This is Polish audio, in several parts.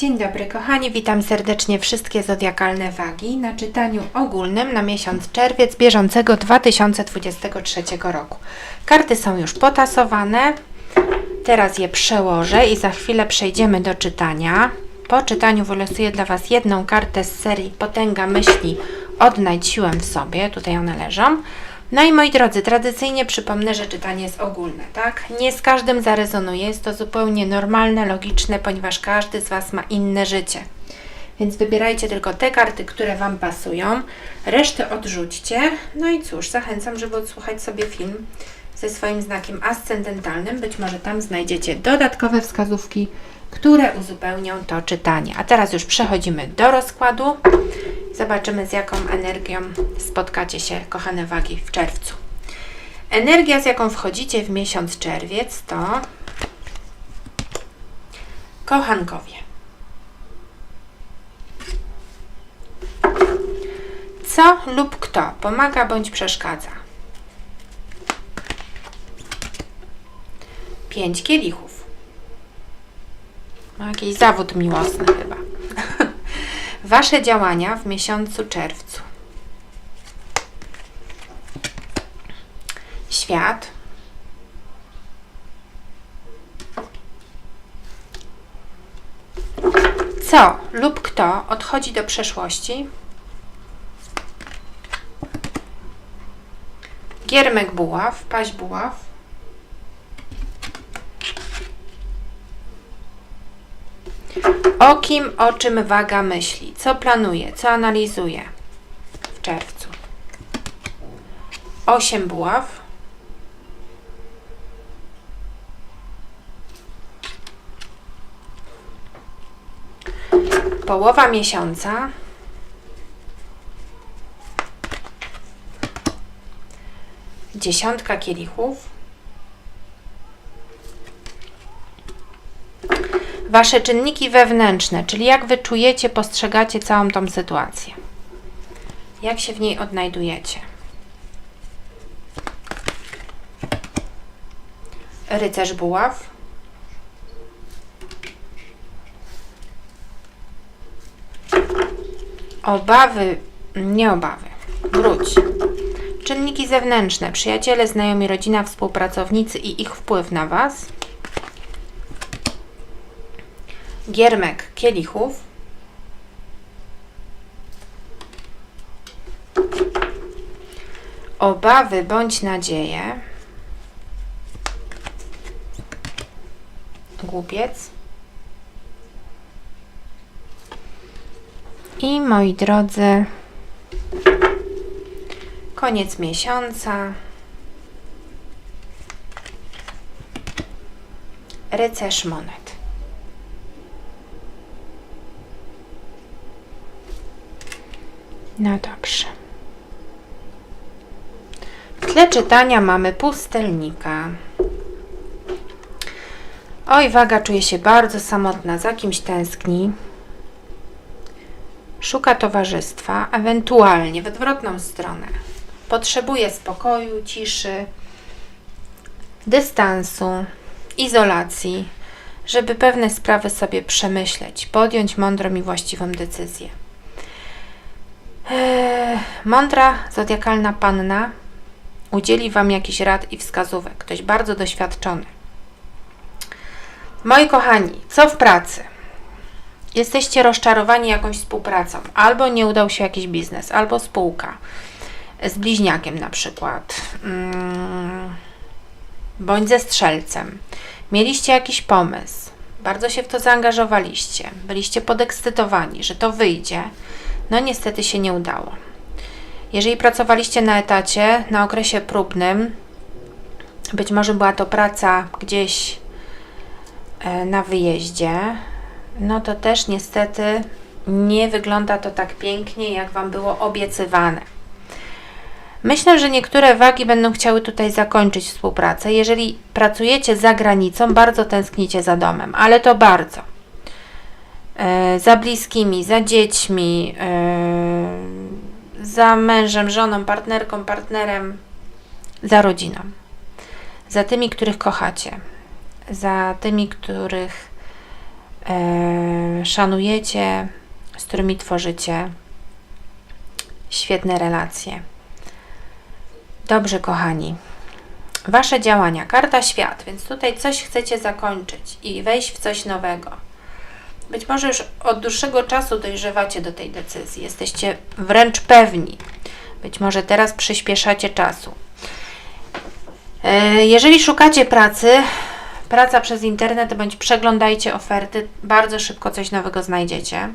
Dzień dobry kochani, witam serdecznie wszystkie zodiakalne wagi na czytaniu ogólnym na miesiąc czerwiec bieżącego 2023 roku. Karty są już potasowane, teraz je przełożę i za chwilę przejdziemy do czytania. Po czytaniu wylosuję dla Was jedną kartę z serii Potęga Myśli Odnajdź siłę w sobie, tutaj one leżą. No i moi drodzy, tradycyjnie przypomnę, że czytanie jest ogólne, tak? Nie z każdym zarezonuje, jest to zupełnie normalne, logiczne, ponieważ każdy z Was ma inne życie. Więc wybierajcie tylko te karty, które Wam pasują, resztę odrzućcie. No i cóż, zachęcam, żeby odsłuchać sobie film ze swoim znakiem ascendentalnym. Być może tam znajdziecie dodatkowe wskazówki, które uzupełnią to czytanie. A teraz już przechodzimy do rozkładu. Zobaczymy, z jaką energią spotkacie się, kochane wagi, w czerwcu. Energia, z jaką wchodzicie w miesiąc czerwiec, to kochankowie. Co lub kto pomaga bądź przeszkadza? Pięć kielichów. Ma jakiś zawód miłosny chyba. Wasze działania w miesiącu czerwcu. Świat. Co lub kto odchodzi do przeszłości? Giermek buław, paź buław. O kim, o czym waga myśli? Co planuje? Co analizuje w czerwcu? Osiem buław. Połowa miesiąca. Dziesiątka kielichów. Wasze czynniki wewnętrzne, czyli jak wy czujecie, postrzegacie całą tą sytuację. Jak się w niej odnajdujecie. Rycerz buław. Obawy, nie obawy. Wróć. Czynniki zewnętrzne, przyjaciele, znajomi, rodzina, współpracownicy i ich wpływ na Was. Giermek kielichów. Obawy bądź nadzieje. Głupiec. I moi drodzy, koniec miesiąca. Rycerz monet. No dobrze. W tle czytania mamy pustelnika. Oj, waga czuje się bardzo samotna, za kimś tęskni. Szuka towarzystwa, ewentualnie w odwrotną stronę. Potrzebuje spokoju, ciszy, dystansu, izolacji, żeby pewne sprawy sobie przemyśleć, podjąć mądrą i właściwą decyzję. Eee, mądra, zodiakalna panna udzieli Wam jakiś rad i wskazówek. Ktoś bardzo doświadczony. Moi kochani, co w pracy? Jesteście rozczarowani jakąś współpracą, albo nie udał się jakiś biznes, albo spółka z bliźniakiem na przykład, mm, bądź ze strzelcem. Mieliście jakiś pomysł, bardzo się w to zaangażowaliście, byliście podekscytowani, że to wyjdzie, no niestety się nie udało. Jeżeli pracowaliście na etacie, na okresie próbnym, być może była to praca gdzieś e, na wyjeździe, no to też niestety nie wygląda to tak pięknie, jak Wam było obiecywane. Myślę, że niektóre wagi będą chciały tutaj zakończyć współpracę. Jeżeli pracujecie za granicą, bardzo tęsknicie za domem, ale to bardzo. E, za bliskimi, za dziećmi, e, za mężem, żoną, partnerką, partnerem, za rodziną. Za tymi, których kochacie, za tymi, których e, szanujecie, z którymi tworzycie świetne relacje. Dobrze, kochani. Wasze działania, karta świat, więc tutaj coś chcecie zakończyć i wejść w coś nowego. Być może już od dłuższego czasu dojrzewacie do tej decyzji, jesteście wręcz pewni. Być może teraz przyspieszacie czasu. E, Jeżeli szukacie pracy, praca przez internet bądź przeglądajcie oferty, bardzo szybko coś nowego znajdziecie.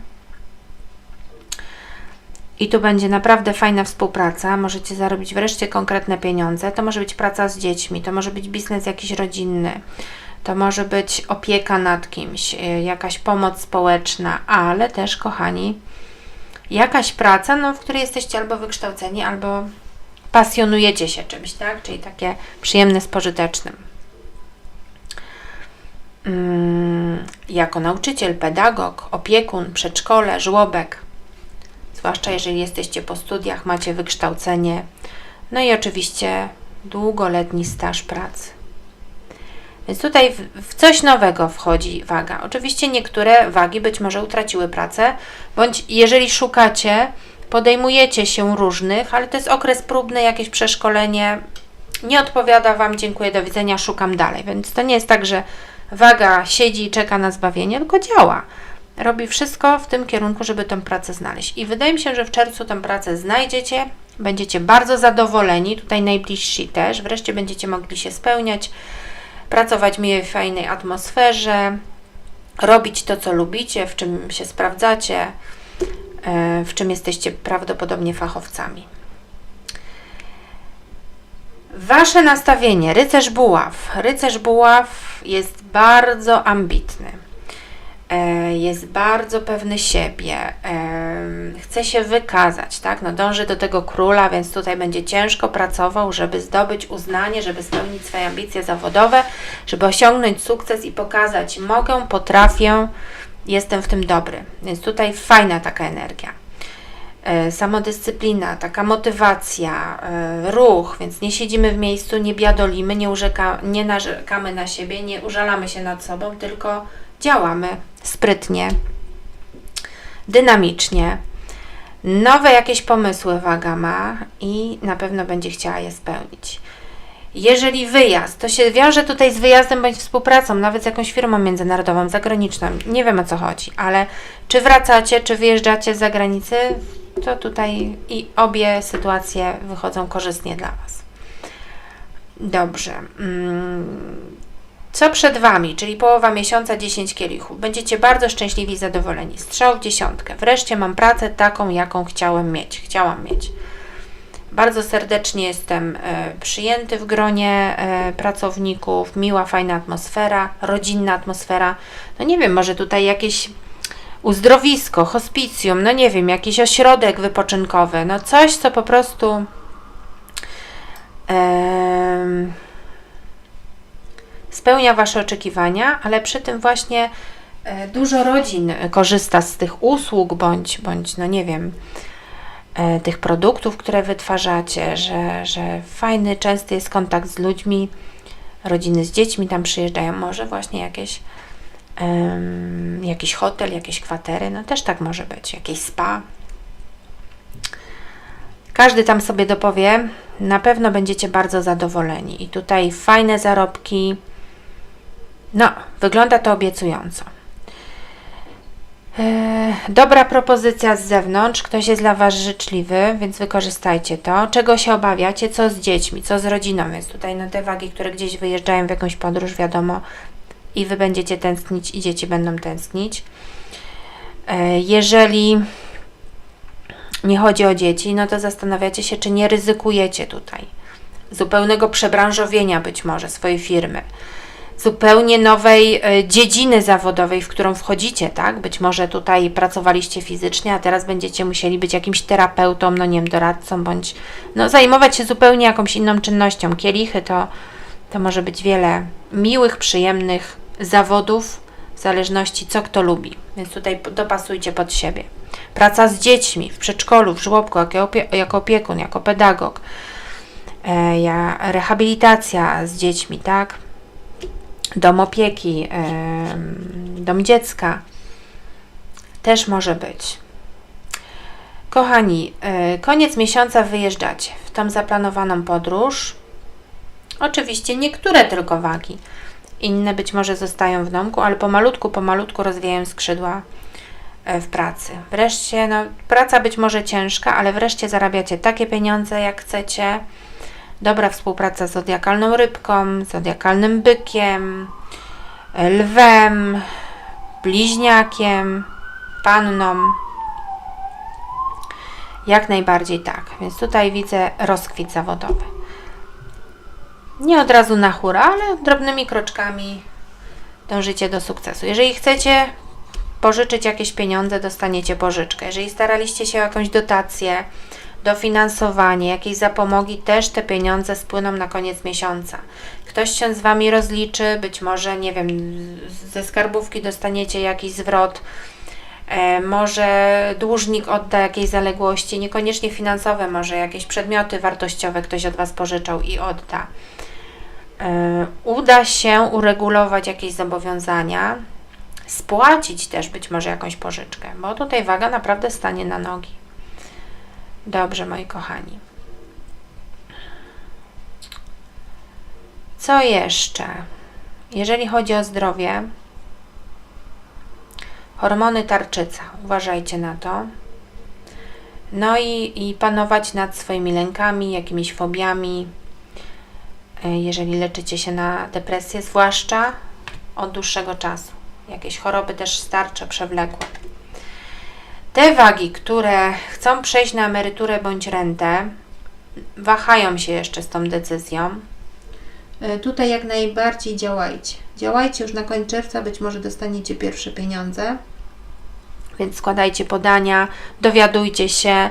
I tu będzie naprawdę fajna współpraca. Możecie zarobić wreszcie konkretne pieniądze. To może być praca z dziećmi, to może być biznes jakiś rodzinny, to może być opieka nad kimś, y, jakaś pomoc społeczna, ale też, kochani, jakaś praca, no, w której jesteście albo wykształceni, albo pasjonujecie się czymś, tak? Czyli takie przyjemne z pożytecznym. Mm, jako nauczyciel, pedagog, opiekun, przedszkole, żłobek, zwłaszcza jeżeli jesteście po studiach, macie wykształcenie, no i oczywiście długoletni staż pracy. Więc tutaj w, coś nowego wchodzi waga. Oczywiście niektóre wagi być może utraciły pracę, bądź jeżeli szukacie, podejmujecie się różnych, ale to jest okres próbny, jakieś przeszkolenie. Nie odpowiada Wam, dziękuję, do widzenia, szukam dalej. Więc to nie jest tak, że waga siedzi i czeka na zbawienie, tylko działa. Robi wszystko w tym kierunku, żeby tę pracę znaleźć. I wydaje mi się, że w czerwcu tę pracę znajdziecie, będziecie bardzo zadowoleni, tutaj najbliżsi też, wreszcie będziecie mogli się spełniać, pracować w miłej, fajnej atmosferze, robić to, co lubicie, w czym się sprawdzacie, e, w czym jesteście prawdopodobnie fachowcami. Wasze nastawienie, rycerz buław. Rycerz buław jest bardzo ambitny. E, Jest bardzo pewny siebie, em, chce się wykazać, tak? No, dąży do tego króla, więc tutaj będzie ciężko pracował, żeby zdobyć uznanie, żeby spełnić swoje ambicje zawodowe, żeby osiągnąć sukces i pokazać: mogę, potrafię, jestem w tym dobry. Więc tutaj fajna taka energia e, samodyscyplina, taka motywacja, e, ruch, więc nie siedzimy w miejscu, nie biadolimy, nie, urzeka, nie narzekamy na siebie, nie użalamy się nad sobą, tylko działamy sprytnie, dynamicznie. Nowe jakieś pomysły waga ma i na pewno będzie chciała je spełnić. Jeżeli wyjazd, to się wiąże tutaj z wyjazdem bądź współpracą, nawet z jakąś firmą międzynarodową, zagraniczną. Nie wiem o co chodzi, ale czy wracacie, czy wyjeżdżacie z zagranicy, to tutaj i obie sytuacje wychodzą korzystnie dla Was. Dobrze. Co przed Wami, czyli połowa miesiąca, 10 kielichów. Będziecie bardzo szczęśliwi i zadowoleni. Strzał w dziesiątkę. Wreszcie mam pracę taką, jaką chciałem mieć. Chciałam mieć. Bardzo serdecznie jestem e, przyjęty w gronie e, pracowników, miła, fajna atmosfera, rodzinna atmosfera. No nie wiem, może tutaj jakieś uzdrowisko, hospicjum, no nie wiem, jakiś ośrodek wypoczynkowy, no coś, co po prostu em, spełnia Wasze oczekiwania, ale przy tym właśnie e, dużo rodzin korzysta z tych usług, bądź, bądź no nie wiem, e, tych produktów, które wytwarzacie, że, że fajny, częsty jest kontakt z ludźmi, rodziny z dziećmi tam przyjeżdżają, może właśnie jakieś em, jakiś hotel, jakieś kwatery, no też tak może być, jakieś spa. Każdy tam sobie dopowie, na pewno będziecie bardzo zadowoleni. I tutaj fajne zarobki. No, wygląda to obiecująco. E, Dobra propozycja z zewnątrz, ktoś jest dla Was życzliwy, więc wykorzystajcie to. Czego się obawiacie? Co z dziećmi, co z rodziną? Więc tutaj no te wagi, które gdzieś wyjeżdżają w jakąś podróż, wiadomo, i Wy będziecie tęsknić, i dzieci będą tęsknić. E, Jeżeli nie chodzi o dzieci, no to zastanawiacie się, czy nie ryzykujecie tutaj zupełnego przebranżowienia być może swojej firmy, zupełnie nowej e, dziedziny zawodowej, w którą wchodzicie, tak? Być może tutaj pracowaliście fizycznie, a teraz będziecie musieli być jakimś terapeutą, no nie wiem, doradcą, bądź no, zajmować się zupełnie jakąś inną czynnością. Kielichy to, to może być wiele miłych, przyjemnych zawodów, w zależności co kto lubi. Więc tutaj dopasujcie pod siebie. Praca z dziećmi w przedszkolu, w żłobku, jako, jako opiekun, jako pedagog. E, ja, rehabilitacja z dziećmi, tak? Dom opieki, dom dziecka. Też może być. Kochani, e, koniec miesiąca wyjeżdżacie w tą zaplanowaną podróż. Oczywiście niektóre tylko wagi. Inne być może zostają w domku, ale pomalutku, pomalutku rozwijają skrzydła e, w pracy. Wreszcie, no, praca być może ciężka, ale wreszcie zarabiacie takie pieniądze, jak chcecie. Dobra współpraca z zodiakalną rybką, zodiakalnym bykiem, lwem, bliźniakiem, panną. Jak najbardziej tak. Więc tutaj widzę rozkwit zawodowy. Nie od razu na hura, ale drobnymi kroczkami dążycie do sukcesu. Jeżeli chcecie pożyczyć jakieś pieniądze, dostaniecie pożyczkę. Jeżeli staraliście się o jakąś dotację, dofinansowanie, jakieś zapomogi, też te pieniądze spłyną na koniec miesiąca. Ktoś się z Wami rozliczy, być może, nie wiem, ze skarbówki dostaniecie jakiś zwrot, e, może dłużnik odda jakieś zaległości, niekoniecznie finansowe, może jakieś przedmioty wartościowe ktoś od Was pożyczał i odda. E, uda się uregulować jakieś zobowiązania, spłacić też być może jakąś pożyczkę, bo tutaj waga naprawdę stanie na nogi. Dobrze, moi kochani. Co jeszcze? Jeżeli chodzi o zdrowie, hormony tarczyca, uważajcie na to. No i, i panować nad swoimi lękami, jakimiś fobiami. E, Jeżeli leczycie się na depresję, zwłaszcza od dłuższego czasu, jakieś choroby też starcze, przewlekłe. Te wagi, które chcą przejść na emeryturę bądź rentę, wahają się jeszcze z tą decyzją. E, Tutaj jak najbardziej działajcie. Działajcie już na koniec czerwca, być może dostaniecie pierwsze pieniądze. Więc składajcie podania, dowiadujcie się.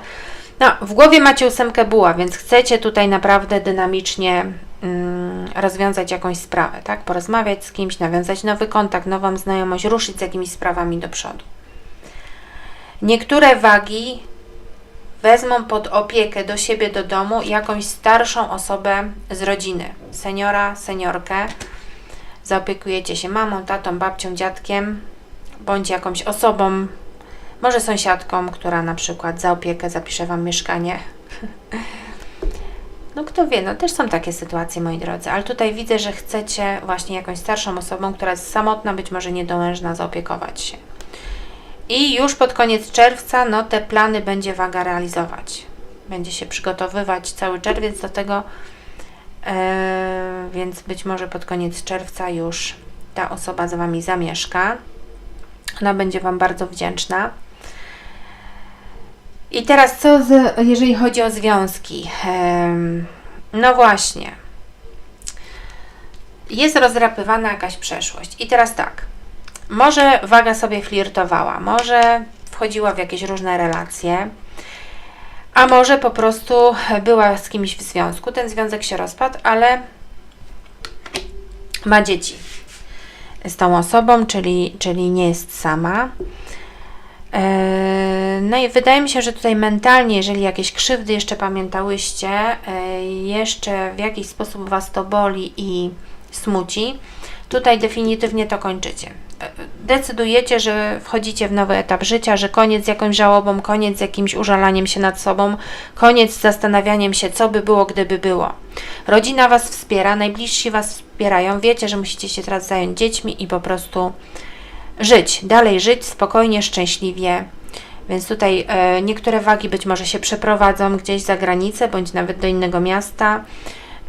No, w głowie macie ósemkę buła, więc chcecie tutaj naprawdę dynamicznie mm, rozwiązać jakąś sprawę, tak? Porozmawiać z kimś, nawiązać nowy kontakt, nową znajomość, ruszyć z jakimiś sprawami do przodu. Niektóre wagi wezmą pod opiekę do siebie do domu jakąś starszą osobę z rodziny, seniora, seniorkę. Zaopiekujecie się mamą, tatą, babcią, dziadkiem bądź jakąś osobą, może sąsiadką, która na przykład za opiekę zapisze Wam mieszkanie. No kto wie, no też są takie sytuacje, moi drodzy, ale tutaj widzę, że chcecie właśnie jakąś starszą osobą, która jest samotna, być może niedołężna, zaopiekować się. I już pod koniec czerwca, no te plany będzie waga realizować. Będzie się przygotowywać cały czerwiec do tego, e, więc być może pod koniec czerwca już ta osoba z Wami zamieszka. Ona będzie Wam bardzo wdzięczna. I teraz co, z, jeżeli chodzi o związki? No właśnie. Jest rozdrapywana jakaś przeszłość. I teraz tak. Może waga sobie flirtowała, może wchodziła w jakieś różne relacje, a może po prostu była z kimś w związku. Ten związek się rozpadł, ale ma dzieci z tą osobą, czyli, czyli nie jest sama. Eee, No i wydaje mi się, że tutaj mentalnie, jeżeli jakieś krzywdy jeszcze pamiętałyście, eee, jeszcze w jakiś sposób Was to boli i smuci, tutaj definitywnie to kończycie. Decydujecie, że wchodzicie w nowy etap życia, że koniec z jakąś żałobą, koniec z jakimś użalaniem się nad sobą, koniec z zastanawianiem się, co by było, gdyby było. Rodzina Was wspiera, najbliżsi Was wspierają, wiecie, że musicie się teraz zająć dziećmi i po prostu żyć, dalej żyć spokojnie, szczęśliwie. Więc tutaj e, niektóre wagi być może się przeprowadzą gdzieś za granicę, bądź nawet do innego miasta,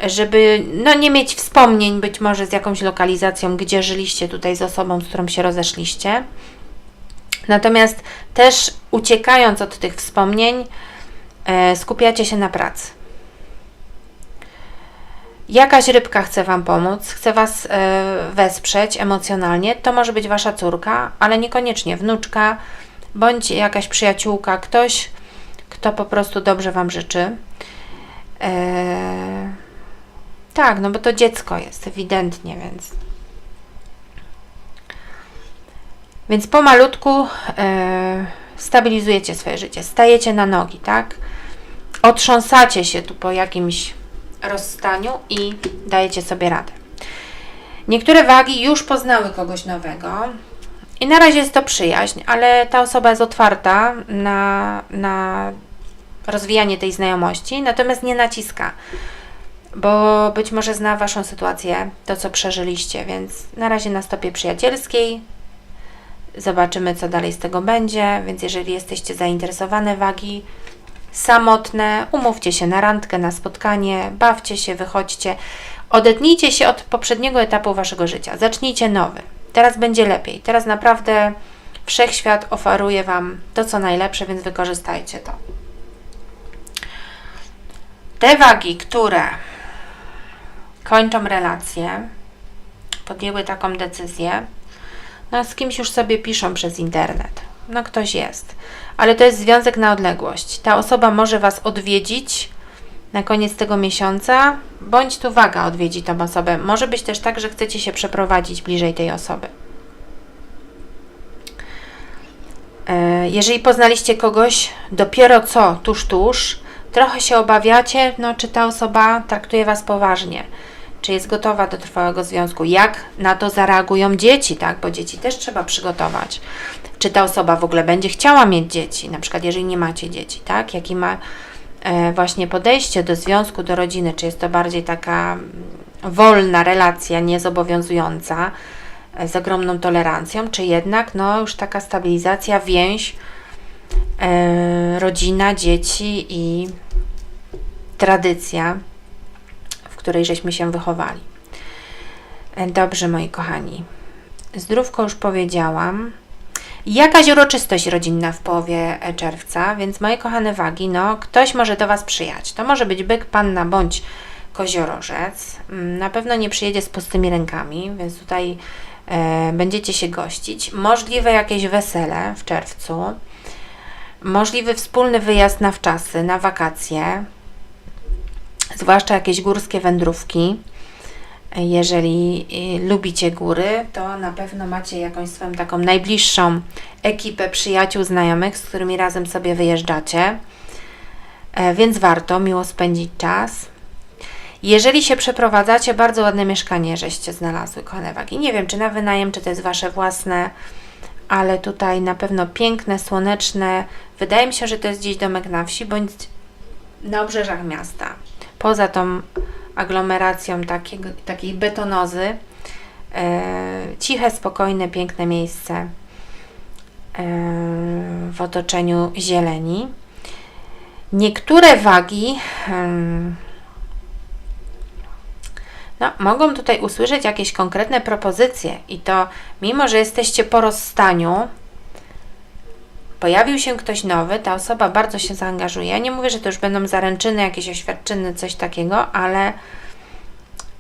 żeby no, nie mieć wspomnień być może z jakąś lokalizacją, gdzie żyliście tutaj z osobą, z którą się rozeszliście. Natomiast też uciekając od tych wspomnień, e, skupiacie się na pracy. Jakaś rybka chce Wam pomóc, chce Was e, wesprzeć emocjonalnie. To może być Wasza córka, ale niekoniecznie wnuczka, bądź jakaś przyjaciółka, ktoś, kto po prostu dobrze Wam życzy. E, tak, no bo to dziecko jest, ewidentnie, więc. Więc pomalutku e, stabilizujecie swoje życie, stajecie na nogi, tak? Otrząsacie się tu po jakimś rozstaniu i dajecie sobie radę. Niektóre wagi już poznały kogoś nowego i na razie jest to przyjaźń, ale ta osoba jest otwarta na, na rozwijanie tej znajomości, natomiast nie naciska, bo być może zna Waszą sytuację, to co przeżyliście, więc na razie na stopie przyjacielskiej. Zobaczymy, co dalej z tego będzie, więc jeżeli jesteście zainteresowane wagi, samotne, umówcie się na randkę, na spotkanie, bawcie się, wychodźcie, odetnijcie się od poprzedniego etapu Waszego życia, zacznijcie nowy. Teraz będzie lepiej, teraz naprawdę wszechświat oferuje Wam to, co najlepsze, więc wykorzystajcie to. Te wagi, które kończą relacje, podjęły taką decyzję, no z kimś już sobie piszą przez internet. No ktoś jest. Ale to jest związek na odległość. Ta osoba może Was odwiedzić na koniec tego miesiąca, bądź tu waga odwiedzi tą osobę. Może być też tak, że chcecie się przeprowadzić bliżej tej osoby. E, Jeżeli poznaliście kogoś dopiero co, tuż, tuż, trochę się obawiacie, no, czy ta osoba traktuje Was poważnie, czy jest gotowa do trwałego związku, jak na to zareagują dzieci, tak, bo dzieci też trzeba przygotować. Czy ta osoba w ogóle będzie chciała mieć dzieci, na przykład jeżeli nie macie dzieci, tak, jaki ma e, właśnie podejście do związku, do rodziny, czy jest to bardziej taka mm, wolna relacja, niezobowiązująca, e, z ogromną tolerancją, czy jednak no, już taka stabilizacja, więź, e, rodzina, dzieci i tradycja, której żeśmy się wychowali. E, Dobrze, moi kochani. Zdrówko już powiedziałam. Jakaś uroczystość rodzinna w połowie e, czerwca, więc moje kochane wagi, no ktoś może do Was przyjechać. To może być byk, panna bądź koziorożec. Mm, Na pewno nie przyjedzie z pustymi rękami, więc tutaj e, będziecie się gościć. Możliwe jakieś wesele w czerwcu. Możliwy wspólny wyjazd na wczasy, na wakacje, zwłaszcza jakieś górskie wędrówki. Jeżeli y, lubicie góry, to na pewno macie jakąś swoją taką najbliższą ekipę przyjaciół, znajomych, z którymi razem sobie wyjeżdżacie. E, Więc warto miło spędzić czas. Jeżeli się przeprowadzacie, bardzo ładne mieszkanie żeście znalazły, kochane. Nie wiem, czy na wynajem, czy to jest Wasze własne, ale tutaj na pewno piękne, słoneczne. Wydaje mi się, że to jest gdzieś domek na wsi, bądź na obrzeżach miasta. Poza tą aglomeracją takiego, takiej betonozy. E, ciche, spokojne, piękne miejsce e, w otoczeniu zieleni. Niektóre wagi no, mogą tutaj usłyszeć jakieś konkretne propozycje i to mimo, że jesteście po rozstaniu, pojawił się ktoś nowy, ta osoba bardzo się zaangażuje. Nie mówię, że to już będą zaręczyny, jakieś oświadczyny, coś takiego, ale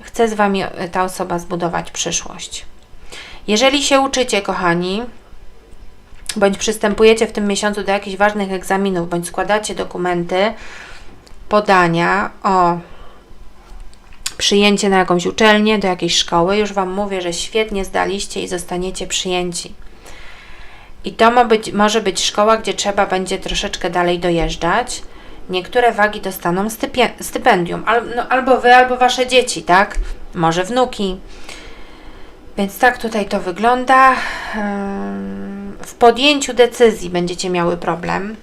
chce z Wami e, ta osoba zbudować przyszłość. Jeżeli się uczycie, kochani, bądź przystępujecie w tym miesiącu do jakichś ważnych egzaminów, bądź składacie dokumenty, podania o przyjęcie na jakąś uczelnię, do jakiejś szkoły, już Wam mówię, że świetnie zdaliście i zostaniecie przyjęci. I to ma być, może być szkoła, gdzie trzeba będzie troszeczkę dalej dojeżdżać. Niektóre wagi dostaną stypendium, al, no, albo Wy, albo Wasze dzieci, tak? Może wnuki. Więc tak tutaj to wygląda. W podjęciu decyzji będziecie miały problem,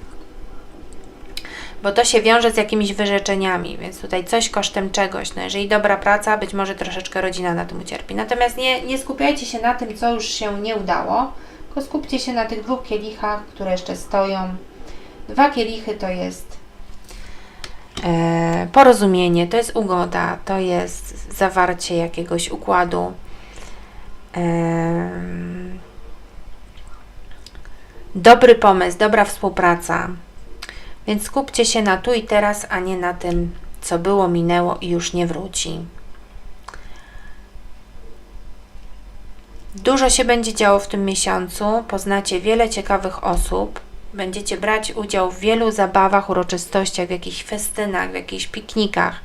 bo to się wiąże z jakimiś wyrzeczeniami, więc tutaj coś kosztem czegoś. No jeżeli dobra praca, być może troszeczkę rodzina na tym ucierpi. Natomiast nie, nie skupiajcie się na tym, co już się nie udało, tylko skupcie się na tych dwóch kielichach, które jeszcze stoją. Dwa kielichy to jest e, porozumienie, to jest ugoda, to jest zawarcie jakiegoś układu. Em, dobry pomysł, dobra współpraca. Więc skupcie się na tu i teraz, a nie na tym, co było, minęło i już nie wróci. Dużo się będzie działo w tym miesiącu. Poznacie wiele ciekawych osób. Będziecie brać udział w wielu zabawach, uroczystościach, w jakichś festynach, w jakichś piknikach.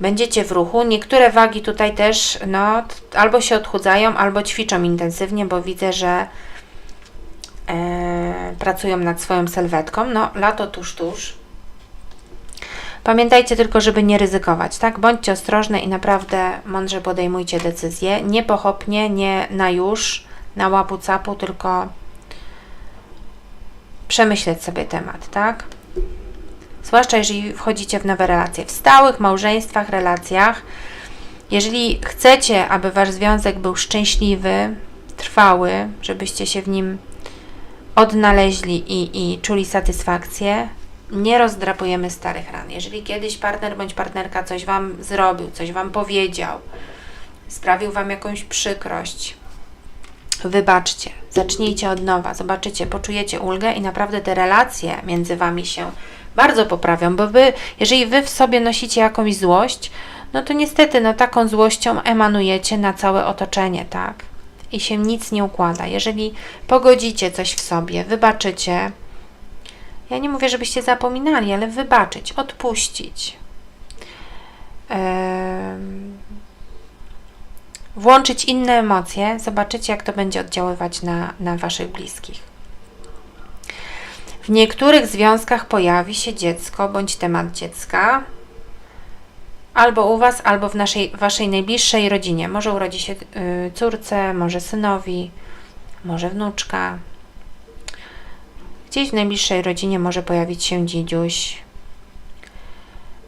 Będziecie w ruchu. Niektóre wagi tutaj też no, albo się odchudzają, albo ćwiczą intensywnie, bo widzę, że e, pracują nad swoją sylwetką. No, lato tuż, tuż. Pamiętajcie tylko, żeby nie ryzykować, tak? Bądźcie ostrożne i naprawdę mądrze podejmujcie decyzje. Nie pochopnie, nie na już, na łapu capu, tylko przemyśleć sobie temat, tak? Zwłaszcza jeżeli wchodzicie w nowe relacje. W stałych małżeństwach, relacjach, jeżeli chcecie, aby wasz związek był szczęśliwy, trwały, żebyście się w nim odnaleźli i, i czuli satysfakcję, nie rozdrapujemy starych ran. Jeżeli kiedyś partner bądź partnerka coś Wam zrobił, coś Wam powiedział, sprawił Wam jakąś przykrość, wybaczcie, zacznijcie od nowa, zobaczycie, poczujecie ulgę i naprawdę te relacje między Wami się bardzo poprawią, bo Wy, jeżeli Wy w sobie nosicie jakąś złość, no to niestety, no taką złością emanujecie na całe otoczenie, tak? I się nic nie układa. Jeżeli pogodzicie coś w sobie, wybaczycie, ja nie mówię, żebyście zapominali, ale wybaczyć, odpuścić. Włączyć inne emocje, zobaczycie, jak to będzie oddziaływać na, na Waszych bliskich. W niektórych związkach pojawi się dziecko bądź temat dziecka, albo u Was, albo w naszej, Waszej najbliższej rodzinie. Może urodzi się y, córce, może synowi, może wnuczka. Gdzieś w najbliższej rodzinie może pojawić się dzidziuś.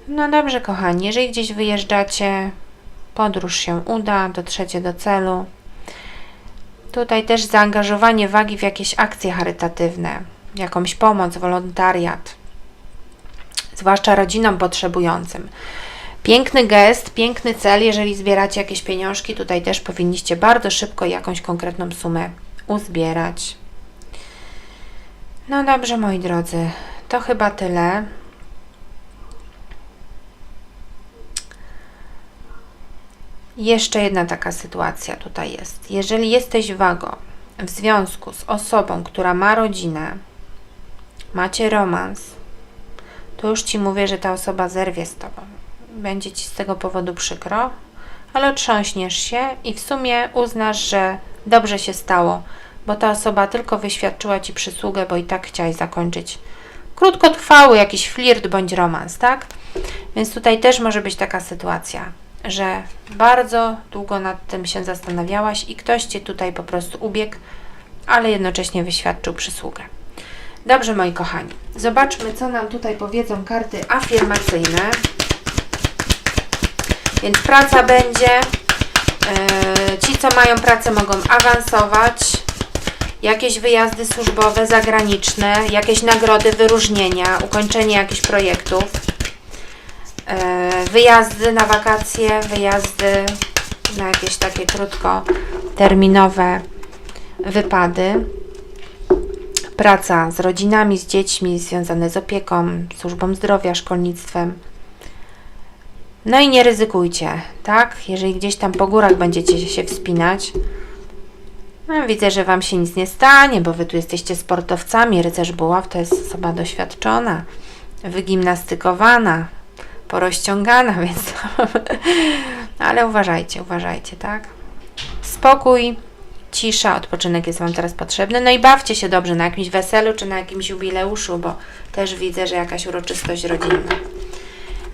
No dobrze, kochani, jeżeli gdzieś wyjeżdżacie, podróż się uda, dotrzecie do celu. Tutaj też zaangażowanie wagi w jakieś akcje charytatywne, jakąś pomoc, wolontariat, zwłaszcza rodzinom potrzebującym. Piękny gest, piękny cel, jeżeli zbieracie jakieś pieniążki, tutaj też powinniście bardzo szybko jakąś konkretną sumę uzbierać. No dobrze, moi drodzy, to chyba tyle. Jeszcze jedna taka sytuacja tutaj jest. Jeżeli jesteś wago w związku z osobą, która ma rodzinę, macie romans, to już ci mówię, że ta osoba zerwie z tobą. Będzie ci z tego powodu przykro, ale otrząśniesz się i w sumie uznasz, że dobrze się stało, bo ta osoba tylko wyświadczyła ci przysługę, bo i tak chciałaś zakończyć krótkotrwały jakiś flirt bądź romans, tak? Więc tutaj też może być taka sytuacja, że bardzo długo nad tym się zastanawiałaś i ktoś cię tutaj po prostu ubiegł, ale jednocześnie wyświadczył przysługę. Dobrze, moi kochani, zobaczmy, co nam tutaj powiedzą karty afirmacyjne. Więc praca będzie. Yy, ci, co mają pracę, mogą awansować. Jakieś wyjazdy służbowe, zagraniczne, jakieś nagrody, wyróżnienia, ukończenie jakichś projektów. Yy, wyjazdy na wakacje, wyjazdy na jakieś takie krótkoterminowe wypady. Praca z rodzinami, z dziećmi, związane z opieką, służbą zdrowia, szkolnictwem. No i nie ryzykujcie, tak? Jeżeli gdzieś tam po górach będziecie się wspinać, no, widzę, że Wam się nic nie stanie, bo Wy tu jesteście sportowcami. Rycerz Buław to jest osoba doświadczona, wygimnastykowana, porozciągana, więc... Ale uważajcie, uważajcie, tak? Spokój, cisza, odpoczynek jest Wam teraz potrzebny. No i bawcie się dobrze na jakimś weselu czy na jakimś jubileuszu, bo też widzę, że jakaś uroczystość rodzinna.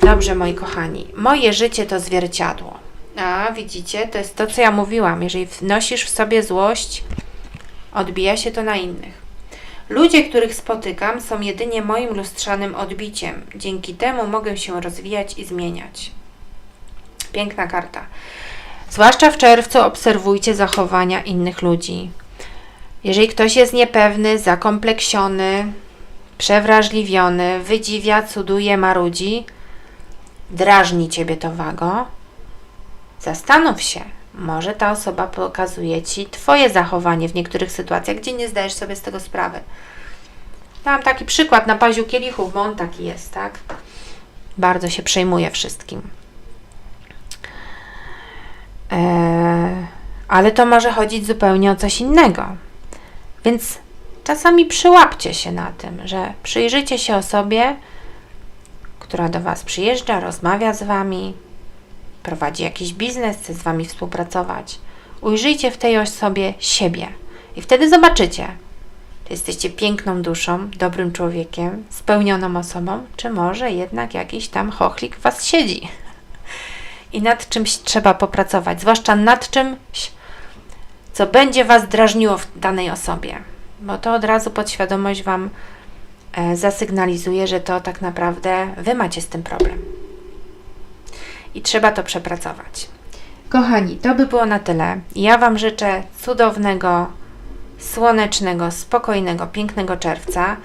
Dobrze, moi kochani, moje życie to zwierciadło. A widzicie, to jest to, co ja mówiłam. Jeżeli nosisz w sobie złość, odbija się to na innych. Ludzie, których spotykam, są jedynie moim lustrzanym odbiciem. Dzięki temu mogę się rozwijać i zmieniać. Piękna karta. Zwłaszcza w czerwcu obserwujcie zachowania innych ludzi. Jeżeli ktoś jest niepewny, zakompleksiony, przewrażliwiony, wydziwia, cuduje, marudzi, drażni ciebie to wago, zastanów się, może ta osoba pokazuje ci Twoje zachowanie w niektórych sytuacjach, gdzie nie zdajesz sobie z tego sprawy. Dam taki przykład na paziu kielichów, bo on taki jest, tak? Bardzo się przejmuje wszystkim. Eee, ale to może chodzić zupełnie o coś innego. Więc czasami przyłapcie się na tym, że przyjrzyjcie się osobie, która do Was przyjeżdża, rozmawia z Wami, prowadzi jakiś biznes, chce z Wami współpracować. Ujrzyjcie w tej osobie siebie i wtedy zobaczycie, Czy jesteście piękną duszą, dobrym człowiekiem, spełnioną osobą, czy może jednak jakiś tam chochlik Was siedzi? I nad czymś trzeba popracować, zwłaszcza nad czymś, co będzie Was drażniło w danej osobie, bo to od razu podświadomość Wam e, zasygnalizuje, że to tak naprawdę Wy macie z tym problem. I trzeba to przepracować. Kochani, to by było na tyle. Ja Wam życzę cudownego, słonecznego, spokojnego, pięknego czerwca.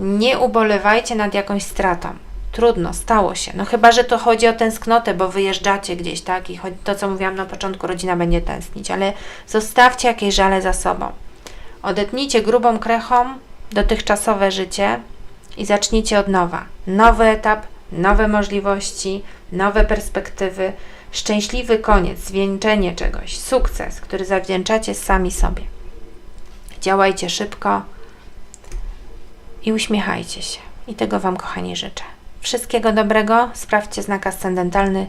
Nie ubolewajcie nad jakąś stratą. Trudno, stało się. No chyba, że to chodzi o tęsknotę, bo wyjeżdżacie gdzieś, tak? I to, co mówiłam na początku, rodzina będzie tęsknić, ale zostawcie jakieś żale za sobą. Odetnijcie grubą krechą dotychczasowe życie i zacznijcie od nowa. Nowy etap, nowe możliwości, nowe perspektywy, szczęśliwy koniec, zwieńczenie czegoś, sukces, który zawdzięczacie sami sobie. Działajcie szybko i uśmiechajcie się. I tego Wam, kochani, życzę. Wszystkiego dobrego, sprawdźcie znak ascendentalny.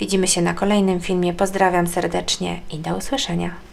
Widzimy się na kolejnym filmie. Pozdrawiam serdecznie i do usłyszenia.